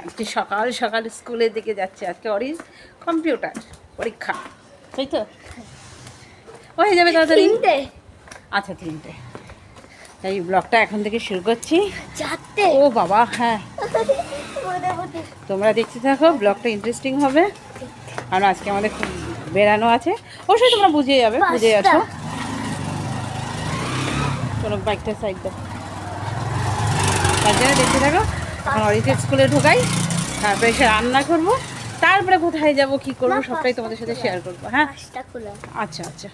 আজকে সকাল সকাল স্কুলের দিকে যাচ্ছে আজকে অরির কম্পিউটার পরীক্ষা তাই তো? হয়ে যাবে তাড়াতাড়ি। তিনটে। আচ্ছা তিনটে। তাই ব্লগটা এখন থেকে শুরু করছি। চারটে। ও বাবা হ্যাঁ। তোমরা দেখতে থাকো ব্লগটা ইন্টারেস্টিং হবে। কারণ আজকে আমাদের খুব বেড়ানো আছে। অবশ্যই তোমরা বুঝে যাবে বুঝে। যাচ্ছ চলো বাইকটা সাইড দাও। তার জন্য দেখতে থাকো। এখন অরিজিৎ স্কুলে ঢোকাই তারপরে এসে রান্না করব। তারপরে কোথায় যাব কি করব সবটাই তোমাদের সাথে শেয়ার করব হ্যাঁ? আচ্ছা আচ্ছা।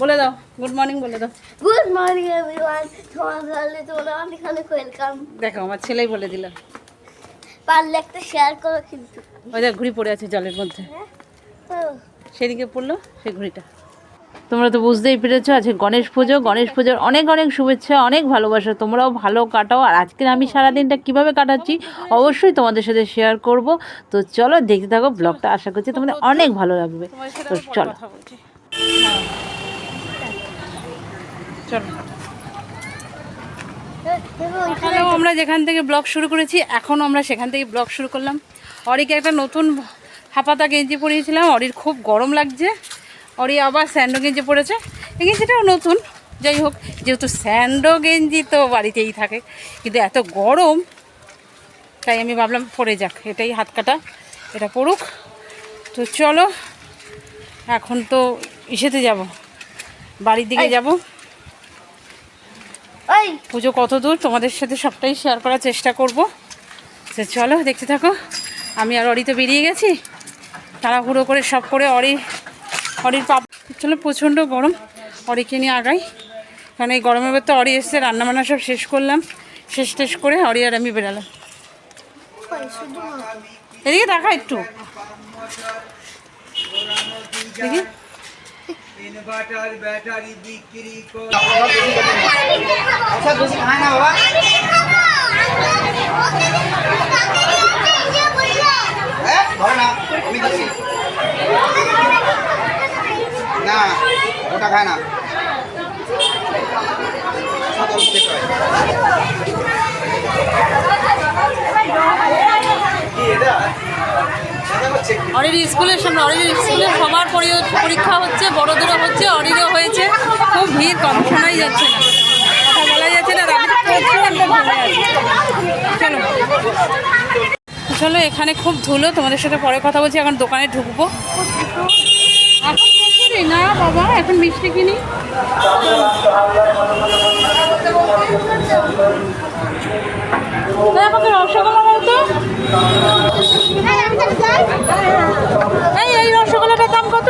বলে দাও গুড মর্নিং বলে দাও। গুড মর্নিং এভরিওয়ান অনেক অনেক ওয়েলকাম দেখো আমার ছেলেই বলে দিল। পারলে একটা শেয়ার করো কিন্তু। ওই দেখ ঘুড়ি পড়ে আছে জলের মধ্যে। হ্যাঁ? সেদিকে পড়ল সেই ঘড়িটা। তোমরা তো বুঝতেই পেরেছ আজকে গণেশ পুজো। গণেশ পুজোর অনেক অনেক শুভেচ্ছা অনেক ভালোবাসা। তোমরাও ভালো কাটাও। আর আজকে আমি সারাদিনটা কীভাবে কাটাচ্ছি অবশ্যই তোমাদের সাথে শেয়ার করব। তো চলো দেখতে থাকো ব্লগটা আশা করছি তোমাদের অনেক ভালো লাগবে। তো চলো। চলো। হ্যালো আমরা যেখান থেকে ব্লগ শুরু করেছি এখনও আমরা সেখান থেকে ব্লগ শুরু করলাম। অরিকে একটা নতুন হাপাতা গেঞ্জি পরিয়েছিলাম। অরির খুব গরম লাগছে। অরি আবার স্যান্ডো গেঞ্জি পরেছে। এই গেঞ্জিটাও নতুন। যাই হোক যেহেতু স্যান্ডো গেঞ্জি তো বাড়িতেই থাকে কিন্তু এত গরম তাই আমি ভাবলাম পরে যাক এটাই হাত কাটা এটা পড়ুক তো চলো এখন তো ইসেতে যাব বাড়ির দিকে যাব। পুজো কত দূর তোমাদের সাথে সবটাই শেয়ার করার চেষ্টা করব। তো চলো দেখতে থাকো আমি আর অরি তো বেরিয়ে গেছি। তাড়াহুড়ো করে সব করে অরি অরির পাপ চলো প্রচণ্ড গরম। অরিকে নিয়ে আগাই। কারণ এই গরমের ভেতর অরি এসছে রান্নাবান্না সব শেষ করলাম। শেষ টেষ করে অরি আর আমি বেরালাম। এদিকে দেখা একটু। না ওটা খায় না? অরির স্কুলের সামনে অরির স্কুলে সবার পরীক্ষা হচ্ছে বড় বড়দেরও হচ্ছে অরিরও হয়েছে। খুব ভিড় কম শোনাই যাচ্ছে না। কথা বলা যাচ্ছে না যাচ্ছে চলো। চলো এখানে খুব ধুলো তোমাদের সাথে পরে কথা বলছি এখন দোকানে ঢুকবো। না বাবা এখন মিষ্টি কিনি। রসগোল্লা বলতো এই এই রসগোল্লাটার দাম কত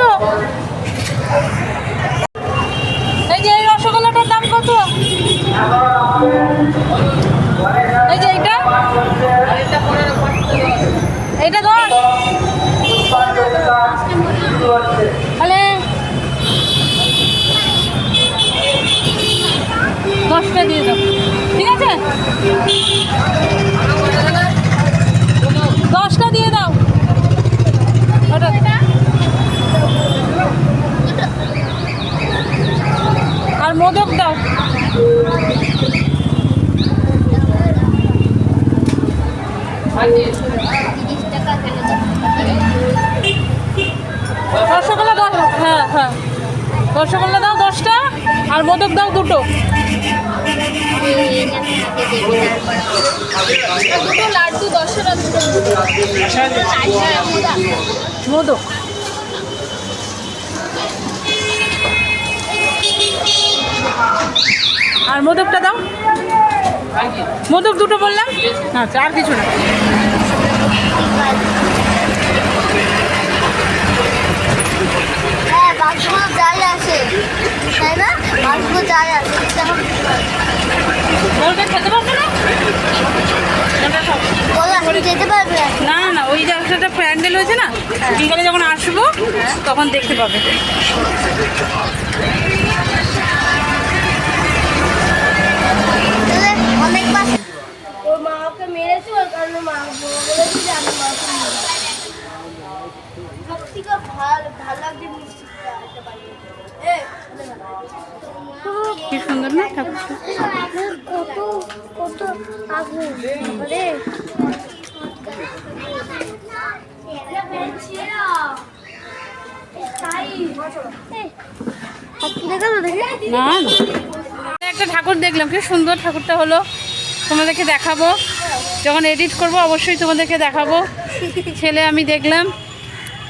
এই যে এই রসগোল্লাটার দাম কত এই যে এইটা এইটা দশ তাহলে দশটা দিয়ে দাও। ঠিক আছে? দশটা দিয়ে দাও। আর মোদক দাও। রসগোল্লা দাও। হ্যাঁ হ্যাঁ। রসগোল্লা দাও দশটা, আর মোদক দাও দুটো। দুটো লাড্ডু দশটা আর মোদকটা দাও। মোদক দুটো বললাম? আচ্ছা আর কিছু না। হ্যাঁ বাসগুলো যাই আসে তাই না? বাসগুলো যাই আসে তেমন বলটা খেতে পারবে না? বলো এখন যেতে পারবে? বিকালে যখন আসব তখন দেখতে পাবে। অনেক ওর মা ওকে মেরেছে ওর কারণে মা বলেছে যে আমি মাকে মেরেছি। সব থেকে ভালো ভালো লাগছে মিষ্টিটা একটা বানিয়ে এ, কি সুন্দর না ঠাকুরটা কত কত না না। একটা ঠাকুর দেখলাম কি সুন্দর ঠাকুরটা হলো। তোমাদেরকে দেখাবো। যখন এডিট করব অবশ্যই তোমাদেরকে দেখাবো। ছেলে আমি দেখলাম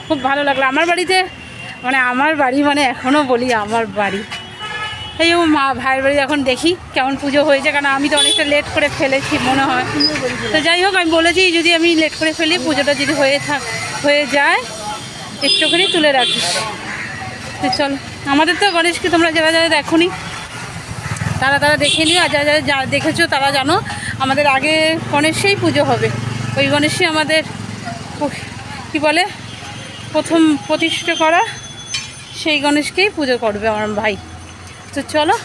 খুব ভালো লাগল। আমার বাড়িতে মানে আমার বাড়ি মানে এখনও বলি আমার বাড়ি। এই ও মা, ভাইয়ের বাড়ি এখন দেখি কেমন পুজো হয়েছে, কারণ আমি তো অনেকটা লেট করে ফেলেছি মনে হয়। তো যাই হোক, আমি বলেছি যদি আমি লেট করে ফেলি, পুজোটা যদি হয়ে থাক হয়ে যায়, একটুখানি তুলে রাখিস। তো চল, আমাদের তো গণেশকে তোমরা যারা যারা দেখোনি, তারা তারা দেখে নিও, আর যারা যারা দেখেছ তারা জানো, আমাদের আগে গণেশেই পুজো হবে। ওই গণেশই আমাদের কি বলে? প্রথম প্রতিষ্ঠা করা, সেই গণেশকেই পুজো করবে আমার ভাই। তো চলো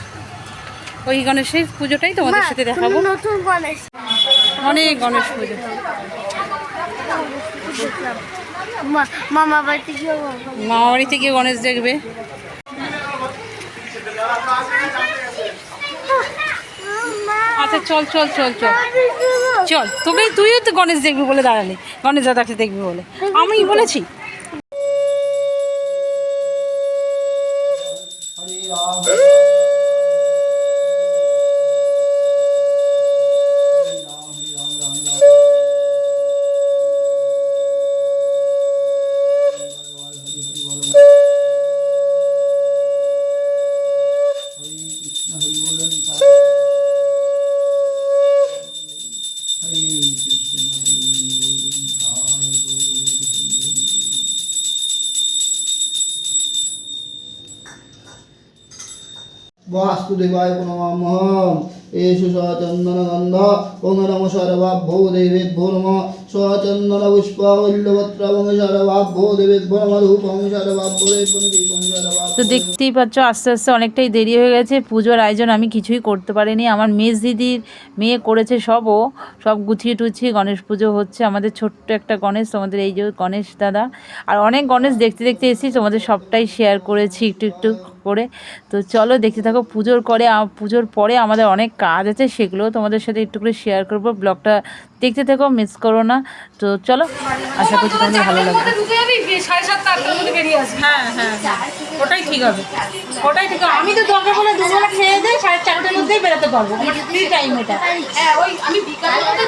ওই গণেশের পুজোটাই তোমাদের সাথে দেখাবো। নতুন গণেশ। অনেক গণেশ পুজো। মামা বাড়িতে গিয়ে মামা বাড়িতে গিয়ে গণেশ দেখবে। আচ্ছা চল চল চল চল। চল তোকেই তুইও তো গণেশ দেখবি বলে দাঁড়ালি। গণেশ দাদাকে দেখবি বলে। আমি বলেছি वास्तुदेवाय नमः एषु स चन्दनगन्ध ओं नम सर्वाभ्यो देवेभ्यो नमः তো দেখতেই পাচ্ছ, আস্তে আস্তে অনেকটাই দেরি হয়ে গেছে। পুজোর আয়োজন আমি কিছুই করতে পারিনি। আমার মেজ দিদির মেয়ে করেছে সবও সব গুছিয়ে টুছিয়ে গণেশ পুজো হচ্ছে। আমাদের ছোট্ট একটা গণেশ, তোমাদের এই যে গণেশ দাদা। আর অনেক গণেশ দেখতে দেখতে এসেছি, তোমাদের সবটাই শেয়ার করেছি একটু একটু করে। তো চলো দেখতে থাকো, পুজোর করে পুজোর পরে আমাদের অনেক কাজ আছে, সেগুলোও তোমাদের সাথে একটু করে শেয়ার করব। ব্লগটা দেখতে থাকো মিস করো না। তো চলো আশা করছি তোমাদের ভালো লাগবে। হ্যাঁ হ্যাঁ ওটাই ঠিক হবে। ওটাই ঠিক আমি তো দরকার হলে দুবেলা খেয়ে দেয় সাড়ে চারটের মধ্যেই বেরোতে পারব। আমার ফ্রি টাইম এটা। হ্যাঁ ওই টাইমটা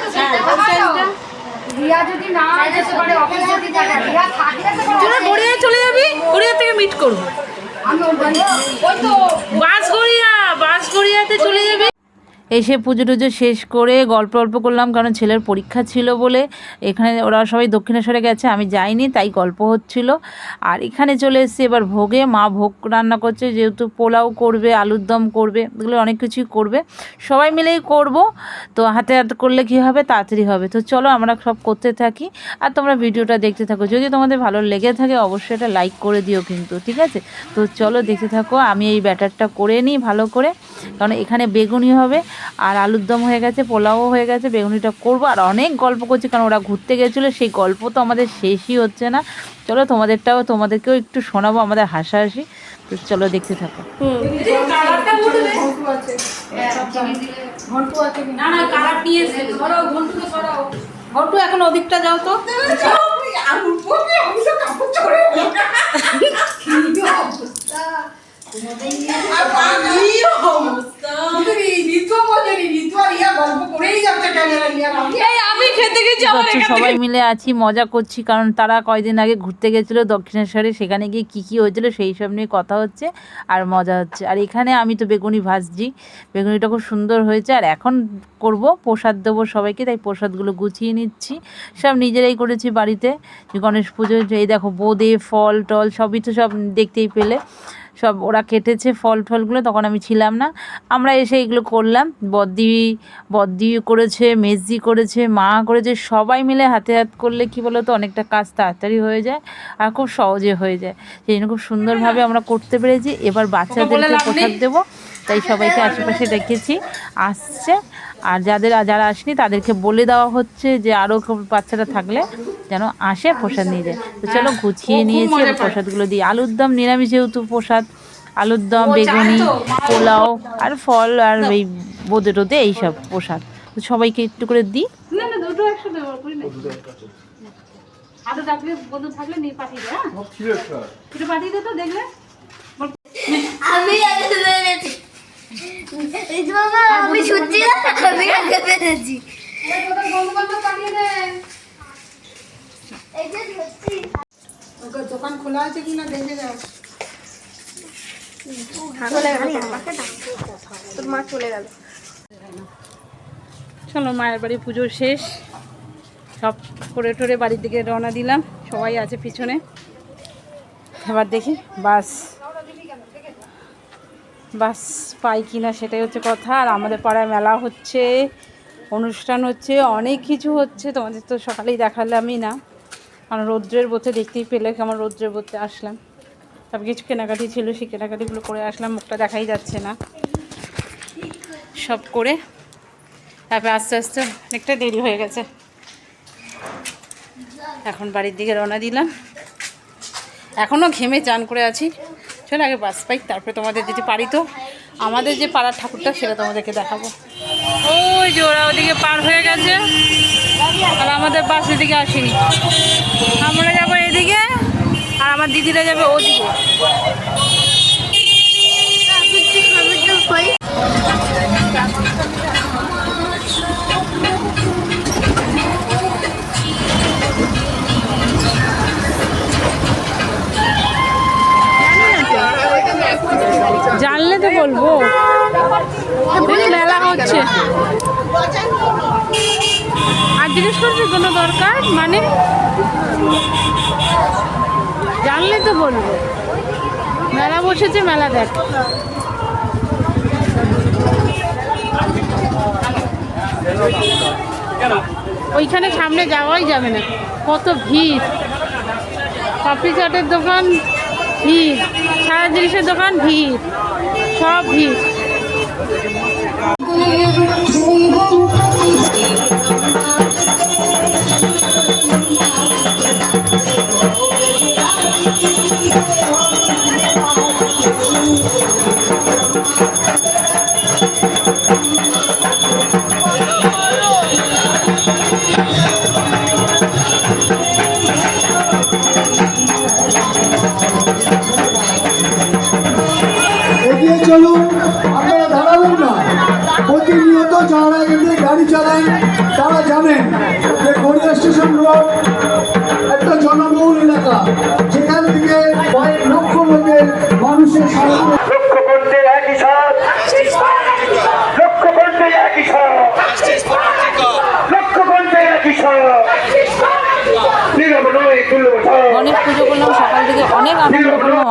রিয়া যদি না যেতে পারে অফিস যদি থাকে রিয়া থাকলে তো গড়িয়া চলে যাবি গড়িয়া থেকে মিট করব। আমি বাস গড়িয়া বাস গড়িয়াতে চলে যাবি। এসে পুজো টুজো শেষ করে গল্প অল্প করলাম, কারণ ছেলের পরীক্ষা ছিল বলে এখানে ওরা সবাই দক্ষিণেশ্বরে গেছে, আমি যাইনি, তাই গল্প হচ্ছিল। আর এখানে চলে এসেছি এবার ভোগে, মা ভোগ রান্না করছে, যেহেতু পোলাও করবে, আলুর দম করবে, এগুলো অনেক কিছুই করবে। সবাই মিলেই করব, তো হাতে হাতে করলে কী হবে? তাড়াতাড়ি হবে। তো চলো আমরা সব করতে থাকি, আর তোমরা ভিডিওটা দেখতে থাকো। যদি তোমাদের ভালো লেগে থাকে, অবশ্যই এটা লাইক করে দিও কিন্তু, ঠিক আছে? তো চলো দেখতে থাকো, আমি এই ব্যাটারটা করে নিই ভালো করে, কারণ এখানে বেগুনি হবে আর আলুর দম হয়ে গেছে পোলাও হয়ে গেছে বেগুনিটা করব। আর অনেক গল্প করছি কারণ ওরা ঘুরতে গেছিল সেই গল্প তো আমাদের শেষই হচ্ছে না। চলো তোমাদেরটাও তোমাদেরকেও একটু শোনাবো আমাদের হাসাহাসি। তো চলো দেখতে থাকো। ঘন্টু এখন ওদিকটা যাও তো। আমি পাচ্ছ সবাই মিলে আছি মজা করছি কারণ তারা কয়দিন আগে ঘুরতে গেছিল দক্ষিণেশ্বরে সেখানে গিয়ে কী কী হয়েছিল সেই সব নিয়ে কথা হচ্ছে আর মজা হচ্ছে। আর এখানে আমি তো বেগুনি ভাজছি বেগুনিটা খুব সুন্দর হয়েছে আর এখন করব প্রসাদ দেবো সবাইকে তাই প্রসাদগুলো গুছিয়ে নিচ্ছি। সব নিজেরাই করেছি বাড়িতে গণেশ পুজো এই দেখো বোঁদে ফল টল সবই তো সব দেখতেই পেলে। সব ওরা কেটেছে ফল টলগুলো তখন আমি ছিলাম না। আমরা এসে এগুলো করলাম। বদ্দি বদ্দি করেছে মেজি করেছে মা করেছে সবাই মিলে হাতে হাত করলে কি বলো তো অনেকটা কাজ তাড়াতাড়ি হয়ে যায় আর খুব সহজে হয়ে যায়। সেই জন্য খুব সুন্দরভাবে আমরা করতে পেরেছি। এবার বাচ্চাদেরকে প্রসাদ দেবো। তাই সবাইকে আশেপাশে ডেকেছি আসছে। আর যাদের যারা আসেনি তাদেরকে বলে দেওয়া হচ্ছে যে আরও বাচ্চারা থাকলে যেন আসে প্রসাদ নিয়ে যায়। তো চলো গুছিয়ে নিয়েছি প্রসাদগুলো দিই। আলুর দম নিরামিষ যেহেতু প্রসাদ আলুর দম বেগুনি পোলাও আর ফল আর এই বোঁদে টোদে এইসব প্রসাদ। তো সবাইকে একটু করে দিই। না না দুটো একসাথে করি না। আরও ডাকলে বন্ধু থাকলে নিয়ে পাঠিয়ে দে হ্যাঁ? একটু পাঠিয়ে দে তো দেখলে। আমি আমি শুনছি না আমি আগে পেরেছি। এই যে ধরছি দোকান খোলা আছে কিনা দেখে যাও। চলে গেল আমাকে ডাক তোর মা চলে গেল। চলো মায়ের বাড়ি পুজো শেষ। সব করে টোরে বাড়ির দিকে রওনা দিলাম। সবাই আছে পিছনে। এবার দেখি বাস। বাস পাই কিনা সেটাই হচ্ছে কথা। আর আমাদের পাড়ায় মেলা হচ্ছে, অনুষ্ঠান হচ্ছে, অনেক কিছু হচ্ছে। তোমাদের তো সকালেই দেখালামই না। কারণ রৌদ্রের বোতে দেখতেই পেলে কেমন রৌদ্রের বোতে আসলাম। সব কিছু কেনাকাটি ছিল, সেই কেনাকাটিগুলো করে আসলাম, মুখটা দেখাই যাচ্ছে না। সব করে তারপরে আস্তে আস্তে অনেকটা দেরি হয়ে গেছে। এখন বাড়ির দিকে রওনা দিলাম। এখনও ঘেমে চান করে আছি। চলো আগে বাস পাই তারপরে তোমাদের যদি পারি তো আমাদের যে পাড়ার ঠাকুরটা সেটা তোমাদেরকে দেখাবো। ওই যে ওরা ওদিকে পার হয়ে গেছে আর আমাদের বাস এদিকে আসেনি। আমরা যাব এদিকে আর আমার দিদিরা যাবে ওদিকে। তো বলব? মেলা হচ্ছে। আর জিজ্ঞেস জিনিসপত্রের কোনো দরকার মানে জানলে তো বলব। মেলা বসেছে, মেলা দেখ। ওইখানে সামনে যাওয়াই যাবে না। কত ভিড়। কফি চাটের দোকান ভিড়। সারা জিনিসের দোকান ভিড়। সব ভিড়।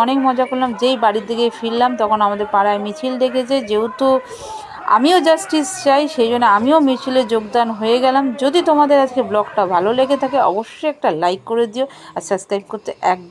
অনেক মজা করলাম, যেই বাড়ির দিকে ফিরলাম তখন আমাদের পাড়ায় মিছিল দেখেছে যেহেতু আমিও জাস্টিস চাই, সেই জন্য আমিও মিছিলে যোগদান হয়ে গেলাম। যদি তোমাদের আজকে ব্লগটা ভালো লেগে থাকে, অবশ্যই একটা লাইক করে দিও আর সাবস্ক্রাইব করতে একদম